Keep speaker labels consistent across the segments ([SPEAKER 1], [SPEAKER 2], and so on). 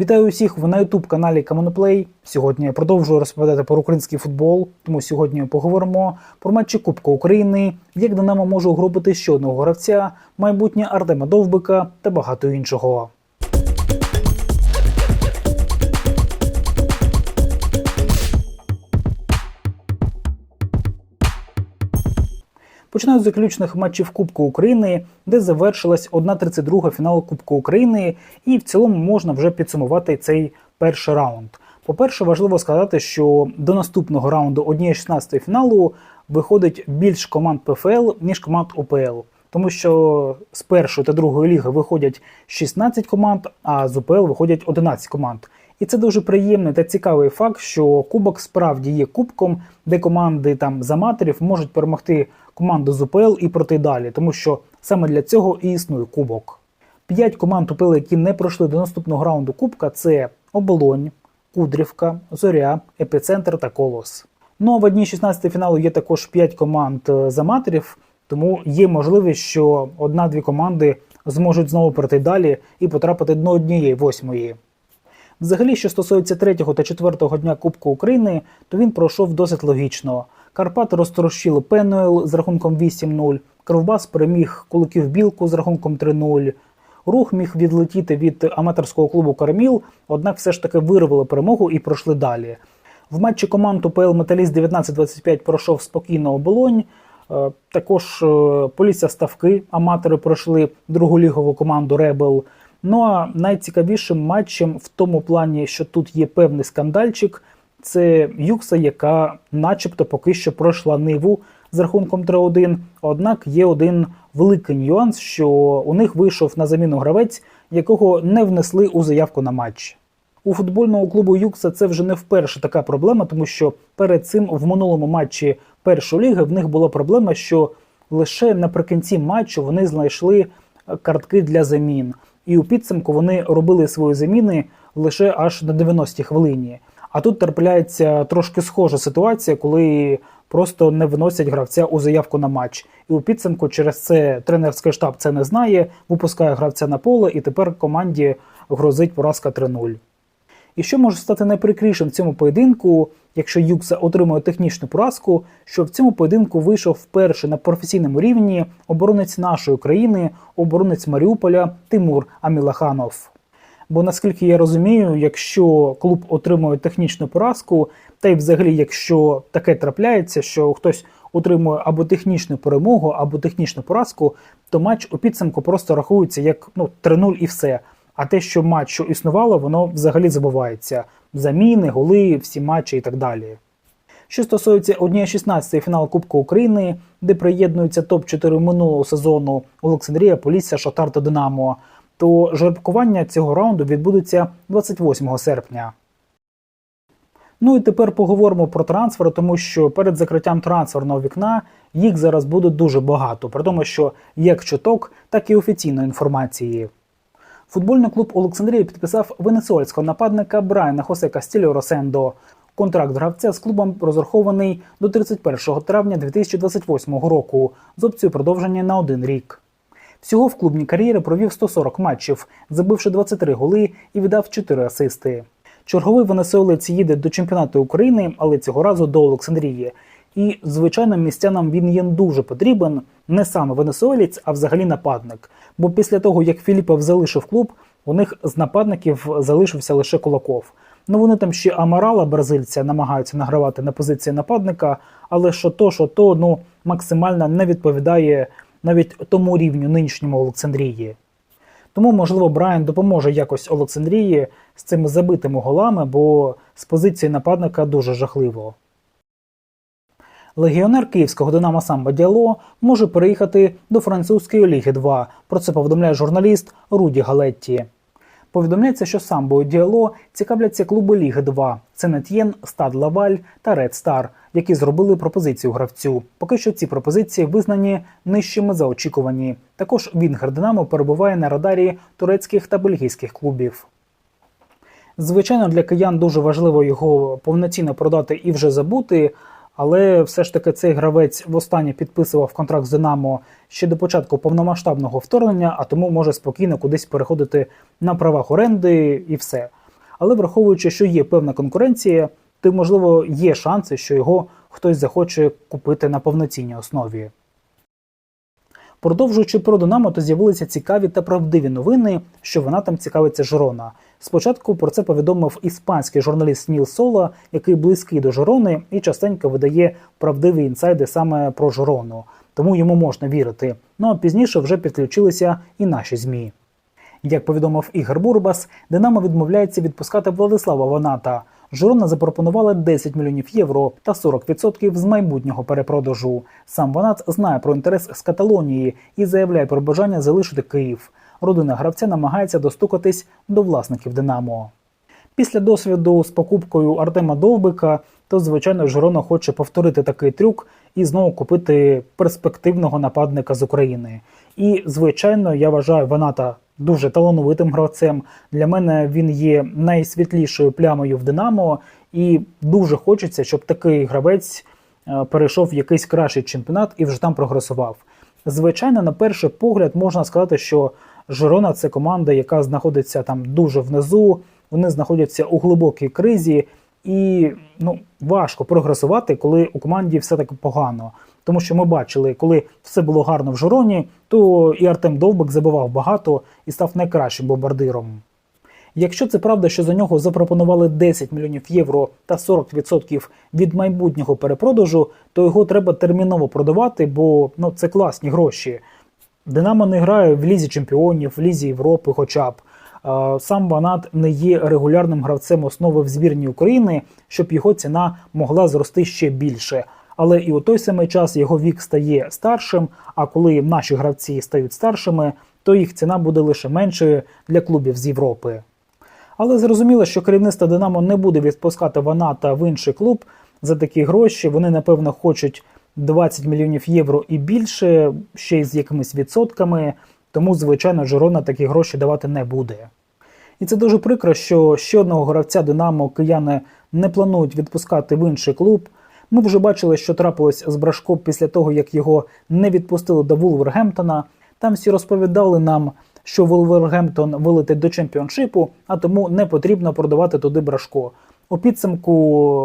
[SPEAKER 1] Вітаю усіх ви на youtube каналі Камоноплей. Сьогодні я продовжую розповідати про український футбол. Тому сьогодні поговоримо про матчі Кубка України, як Динамо може угробити ще одного гравця, майбутнє Артема Довбика та багато іншого. Починаю з заключних матчів Кубку України, де завершилась 1-32 фіналу Кубку України, і в цілому можна вже підсумувати цей перший раунд. По-перше, важливо сказати, що до наступного раунду 1-16 фіналу виходить більш команд ПФЛ, ніж команд УПЛ. Тому що з першої та другої ліги виходять 16 команд, а з УПЛ виходять 11 команд. І це дуже приємний та цікавий факт, що кубок справді є кубком, де команди там з аматорів можуть перемогти команду з УПЛ і пройти далі, тому що саме для цього і існує кубок. П'ять команд УПЛ, які не пройшли до наступного раунду Кубка, це Оболонь, Кудрівка, Зоря, Епіцентр та Колос. Ну а в одній 16 фіналу є також 5 команд е, з аматорів, тому є можливість, що одна-дві команди зможуть знову пройти далі і потрапити до однієї восьмої. Взагалі, що стосується третього та четвертого дня Кубку України, то він пройшов досить логічно. Карпати розтрощили Пенуел з рахунком 8-0, Кривбас переміг Куликів Білку з рахунком 3-0. Рух міг відлетіти від аматорського клубу Карміл, однак все ж таки вирвали перемогу і пройшли далі. В матчі команд УПЛ Металіст 19-25 пройшов спокійно оболонь. Е, Також е, Полісся Ставки, аматори пройшли другу лігову команду Ребел. Ну а найцікавішим матчем в тому плані, що тут є певний скандальчик, це Юкса, яка начебто поки що пройшла ниву з рахунком 3-1. Однак є один великий нюанс, що у них вийшов на заміну гравець, якого не внесли у заявку на матч. У футбольного клубу Юкса це вже не вперше така проблема, тому що перед цим в минулому матчі першої ліги в них була проблема, що лише наприкінці матчу вони знайшли картки для замін. І у підсумку вони робили свої заміни лише аж на 90-й хвилині. А тут трапляється трошки схожа ситуація, коли просто не вносять гравця у заявку на матч. І у підсумку через це тренерський штаб це не знає, випускає гравця на поле, і тепер команді грозить поразка 3-0. І що може стати найприкрішим в цьому поєдинку, якщо Юкса отримує технічну поразку, що в цьому поєдинку вийшов вперше на професійному рівні оборонець нашої країни, оборонець Маріуполя Тимур Амілаханов. Бо наскільки я розумію, якщо клуб отримує технічну поразку, та й взагалі, якщо таке трапляється, що хтось отримує або технічну перемогу, або технічну поразку, то матч у підсумку просто рахується як ну 3-0 і все. А те, що матч що існувало, воно взагалі забувається. Заміни, голи, всі матчі і так далі. Що стосується 1-16 фіналу Кубку України, де приєднуються топ-4 минулого сезону Олександрія, Полісся, Шатар та Динамо, то жеребкування цього раунду відбудеться 28 серпня. Ну і тепер поговоримо про трансфери, тому що перед закриттям трансферного вікна їх зараз буде дуже багато, при тому, що як чуток, так і офіційної інформації. Футбольний клуб Олександрія підписав венесуельського нападника Брайана Хосе Кастільо Росендо. Контракт гравця з клубом розрахований до 31 травня 2028 року з опцією продовження на один рік. Всього в клубній кар'єрі провів 140 матчів, забивши 23 голи і віддав 4 асисти. Черговий венесуелець їде до чемпіонату України, але цього разу до Олександрії. І, звичайно, містянам він їм дуже потрібен не саме венесуелець, а взагалі нападник. Бо після того, як Філіпов залишив клуб, у них з нападників залишився лише Кулаков. Ну вони там ще Амарала, бразильця, намагаються награвати на позиції нападника, але що то, що то ну максимально не відповідає навіть тому рівню нинішньому Олександрії. Тому, можливо, Брайан допоможе якось Олександрії з цими забитими голами, бо з позиції нападника дуже жахливо. Легіонер київського Динамо Самба Діало може переїхати до французької Ліги 2. Про це повідомляє журналіст Руді Галетті. Повідомляється, що самбо і Діало цікавляться клуби Ліги 2 Сенетьєн, Стад Лаваль та Ред Стар, які зробили пропозицію гравцю. Поки що ці пропозиції визнані нижчими за очікувані. Також Вінгер Динамо перебуває на радарі турецьких та бельгійських клубів. Звичайно, для киян дуже важливо його повноцінно продати і вже забути. Але все ж таки цей гравець востаннє підписував контракт з Динамо ще до початку повномасштабного вторгнення, а тому може спокійно кудись переходити на правах оренди і все. Але враховуючи, що є певна конкуренція, то можливо є шанси, що його хтось захоче купити на повноцінній основі. Продовжуючи про Динамо, то з'явилися цікаві та правдиві новини, що вона там цікавиться Жирона. Спочатку про це повідомив іспанський журналіст Ніл Сола, який близький до Жирони і частенько видає правдиві інсайди саме про Жирону, тому йому можна вірити. Ну а пізніше вже підключилися і наші змі. Як повідомив Ігор Бурбас, Динамо відмовляється відпускати Владислава Ваната. Жирона запропонувала 10 мільйонів євро та 40% з майбутнього перепродажу. Сам Ванат знає про інтерес з Каталонії і заявляє про бажання залишити Київ. Родина гравця намагається достукатись до власників Динамо. Після досвіду з покупкою Артема Довбика, то звичайно Жирона хоче повторити такий трюк і знову купити перспективного нападника з України. І звичайно, я вважаю Ваната дуже талановитим гравцем. Для мене він є найсвітлішою плямою в Динамо, і дуже хочеться, щоб такий гравець е, перейшов в якийсь кращий чемпіонат і вже там прогресував. Звичайно, на перший погляд можна сказати, що Жирона це команда, яка знаходиться там дуже внизу. Вони знаходяться у глибокій кризі, і ну важко прогресувати, коли у команді все так погано. Тому що ми бачили, коли все було гарно в Жироні, то і Артем Довбик забивав багато і став найкращим бомбардиром. Якщо це правда, що за нього запропонували 10 мільйонів євро та 40% від майбутнього перепродажу, то його треба терміново продавати, бо ну це класні гроші. Динамо не грає в лізі чемпіонів, в лізі Європи, хоча б. Сам Ванат не є регулярним гравцем основи в збірні України, щоб його ціна могла зрости ще більше. Але і у той самий час його вік стає старшим. А коли наші гравці стають старшими, то їх ціна буде лише меншою для клубів з Європи. Але зрозуміло, що керівництво Динамо не буде відпускати Ваната в інший клуб за такі гроші. Вони, напевно, хочуть 20 мільйонів євро і більше, ще й з якимись відсотками. Тому, звичайно, Жирона такі гроші давати не буде. І це дуже прикро, що ще одного гравця Динамо кияни не планують відпускати в інший клуб. Ми вже бачили, що трапилось з Брашко після того, як його не відпустили до Вулвергемптона. Там всі розповідали нам, що Вулвергемптон вилетить до чемпіоншипу, а тому не потрібно продавати туди Брашко. У підсумку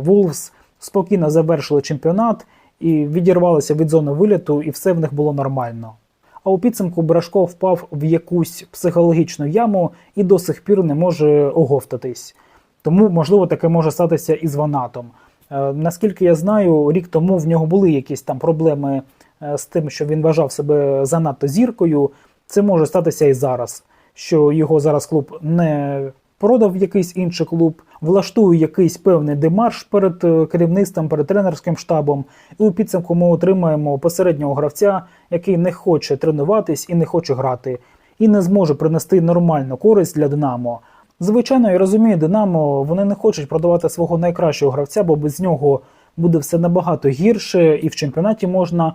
[SPEAKER 1] Вулвс спокійно завершили чемпіонат і відірвалися від зони виліту, і все в них було нормально. А у підсумку Брашко впав в якусь психологічну яму і до сих пір не може оговтатись. Тому, можливо, таке може статися і з Ванатом. Е, Наскільки я знаю, рік тому в нього були якісь там проблеми е, з тим, що він вважав себе занадто зіркою. Це може статися і зараз, що його зараз клуб не продав якийсь інший клуб, влаштує якийсь певний демарш перед е, керівництвом, перед тренерським штабом, і у підсумку ми отримаємо посереднього гравця, який не хоче тренуватись і не хоче грати, і не зможе принести нормальну користь для Динамо. Звичайно, я розумію, Динамо вони не хочуть продавати свого найкращого гравця, бо без нього буде все набагато гірше, і в чемпіонаті можна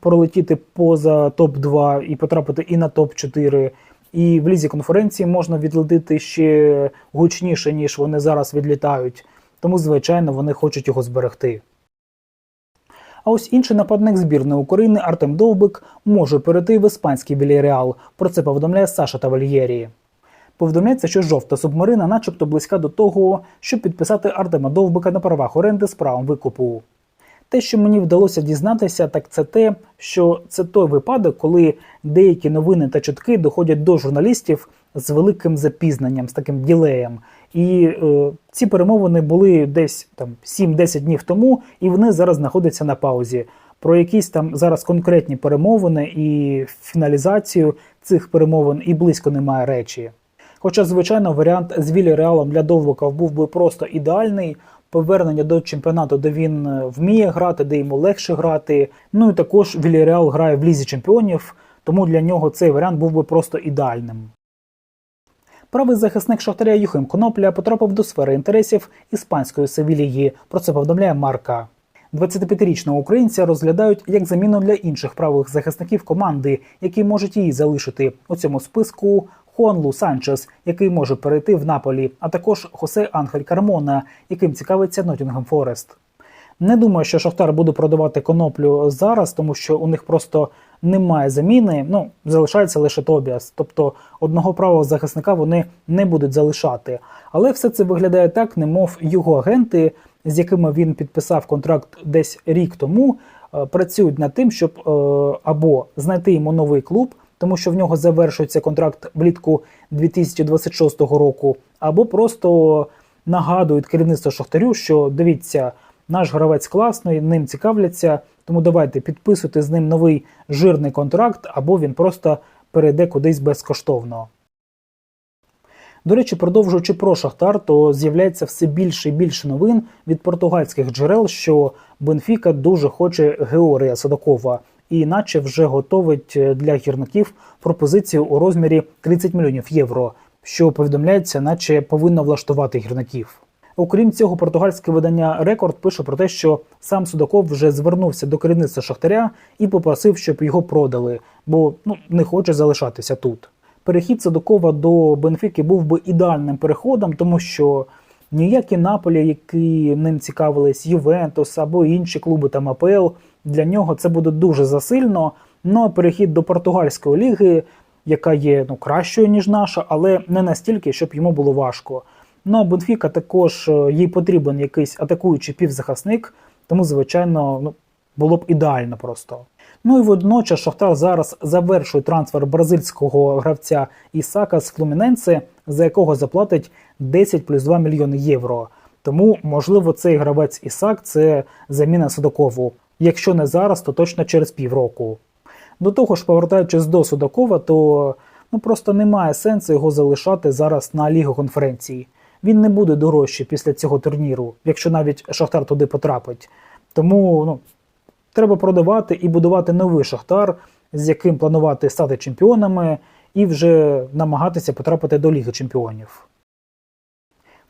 [SPEAKER 1] пролетіти поза топ-2 і потрапити і на топ-4. І в лізі конференції можна відлетити ще гучніше, ніж вони зараз відлітають. Тому, звичайно, вони хочуть його зберегти. А ось інший нападник збірної України Артем Довбик може перейти в іспанський Вільяреал. Про це повідомляє Саша Тавальєрі. Повідомляється, що жовта субмарина, начебто, близька до того, щоб підписати Артема Довбика на правах оренди з правом викупу. Те, що мені вдалося дізнатися, так це те, що це той випадок, коли деякі новини та чутки доходять до журналістів з великим запізненням, з таким ділеєм. І е, ці перемовини були десь там 7-10 днів тому, і вони зараз знаходяться на паузі. Про якісь там зараз конкретні перемовини і фіналізацію цих перемовин і близько немає речі. Хоча, звичайно, варіант з Вілі Реалом для Довбика був би просто ідеальний. Повернення до чемпіонату, де він е, вміє грати, де йому легше грати. Ну і також Віліреал грає в лізі чемпіонів, тому для нього цей варіант був би просто ідеальним. Правий захисник Шахтаря Юхим Конопля потрапив до сфери інтересів іспанської Севілії. Про це повідомляє Марка. 25-річного українця розглядають як заміну для інших правих захисників команди, які можуть її залишити. У цьому списку Хуанлу Санчес, який може перейти в Наполі, а також Хосе Анхель Кармона, яким цікавиться Ноттінгем Форест. Не думаю, що Шахтар буде продавати коноплю зараз, тому що у них просто немає заміни. Ну, залишається лише Тобіас. Тобто одного правого захисника вони не будуть залишати. Але все це виглядає так, немов його агенти, з якими він підписав контракт десь рік тому, е, працюють над тим, щоб е, або знайти йому новий клуб, тому що в нього завершується контракт влітку 2026 року, або просто нагадують керівництво Шахтарю, що дивіться, наш гравець класний, ним цікавляться, тому давайте підписуйте з ним новий жирний контракт, або він просто перейде кудись безкоштовно. До речі, продовжуючи про Шахтар, то з'являється все більше і більше новин від португальських джерел, що Бенфіка дуже хоче Георгія Садокова, і наче вже готовить для гірників пропозицію у розмірі 30 мільйонів євро, що повідомляється, наче повинно влаштувати гірників. Окрім цього, португальське видання Рекорд пише про те, що сам Судаков вже звернувся до керівництва Шахтаря і попросив, щоб його продали, бо ну не хоче залишатися тут. Перехід Судакова до Бенфіки був би ідеальним переходом, тому що ніякі Наполі, які ним цікавились, Ювентус або інші клуби там АПЛ, для нього це буде дуже засильно. Ну а перехід до португальської ліги, яка є ну кращою ніж наша, але не настільки, щоб йому було важко. Ну а Бенфіка також е, їй потрібен якийсь атакуючий півзахисник, тому, звичайно, ну, було б ідеально просто. Ну і водночас Шахтар зараз завершує трансфер бразильського гравця Ісака з Флуміненце, за якого заплатить 10 плюс 2 мільйони євро. Тому, можливо, цей гравець Ісак це заміна Судакову. Якщо не зараз, то точно через півроку. До того ж, повертаючись до Судакова, то ну просто немає сенсу його залишати зараз на лігу конференції. Він не буде дорожчий після цього турніру, якщо навіть Шахтар туди потрапить. Тому ну, треба продавати і будувати новий Шахтар, з яким планувати стати чемпіонами, і вже намагатися потрапити до Ліги Чемпіонів.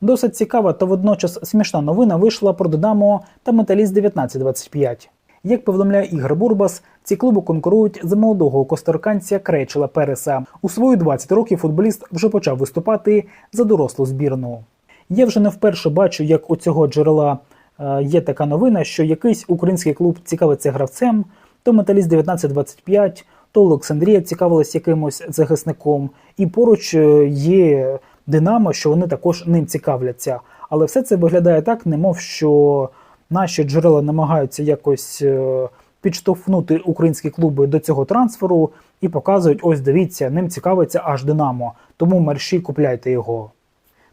[SPEAKER 1] Досить цікава та водночас смішна новина вийшла про Динамо та Металіст 1925. Як повідомляє Ігор Бурбас, ці клуби конкурують за молодого костарканця Крейчела Переса. У свої 20 років футболіст вже почав виступати за дорослу збірну. Я вже не вперше бачу, як у цього джерела е, є така новина, що якийсь український клуб цікавиться гравцем, то Металіст 1925, то Олександрія цікавилась якимось захисником, і поруч е, є Динамо, що вони також ним цікавляться. Але все це виглядає так, немов що наші джерела намагаються якось е, підштовхнути українські клуби до цього трансферу і показують: ось дивіться, ним цікавиться аж Динамо, тому мерші купляйте його.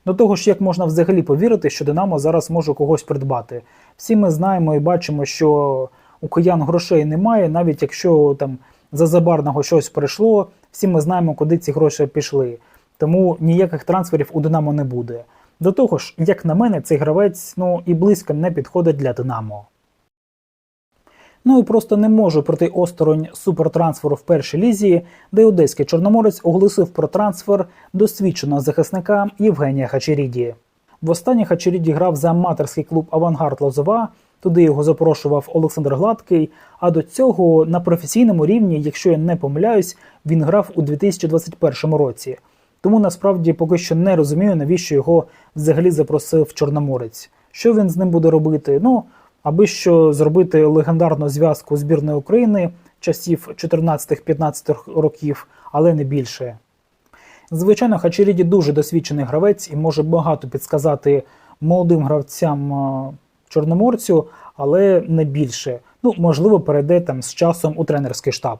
[SPEAKER 1] До того ж, як можна взагалі повірити, що Динамо зараз може когось придбати. Всі ми знаємо і бачимо, що у киян грошей немає, навіть якщо там за забарного щось прийшло, всі ми знаємо, куди ці гроші пішли. Тому ніяких трансферів у Динамо не буде. До того ж, як на мене, цей гравець ну і близько не підходить для Динамо. Ну і просто не можу пройти осторонь супертрансферу в першій лізі, де одеський чорноморець оголосив про трансфер досвідченого захисника Євгенія Хачеріді. Востаннє Хачеріді грав за аматорський клуб Авангард Лозова. Туди його запрошував Олександр Гладкий. А до цього на професійному рівні, якщо я не помиляюсь, він грав у 2021 році. Тому насправді поки що не розумію, навіщо його взагалі запросив Чорноморець. Що він з ним буде робити? Ну аби що зробити легендарну зв'язку збірної України часів 14-15 років, але не більше. Звичайно, Хачеріді дуже досвідчений гравець і може багато підсказати молодим гравцям е, чорноморцю, але не більше. Ну, можливо, перейде там з часом у тренерський штаб.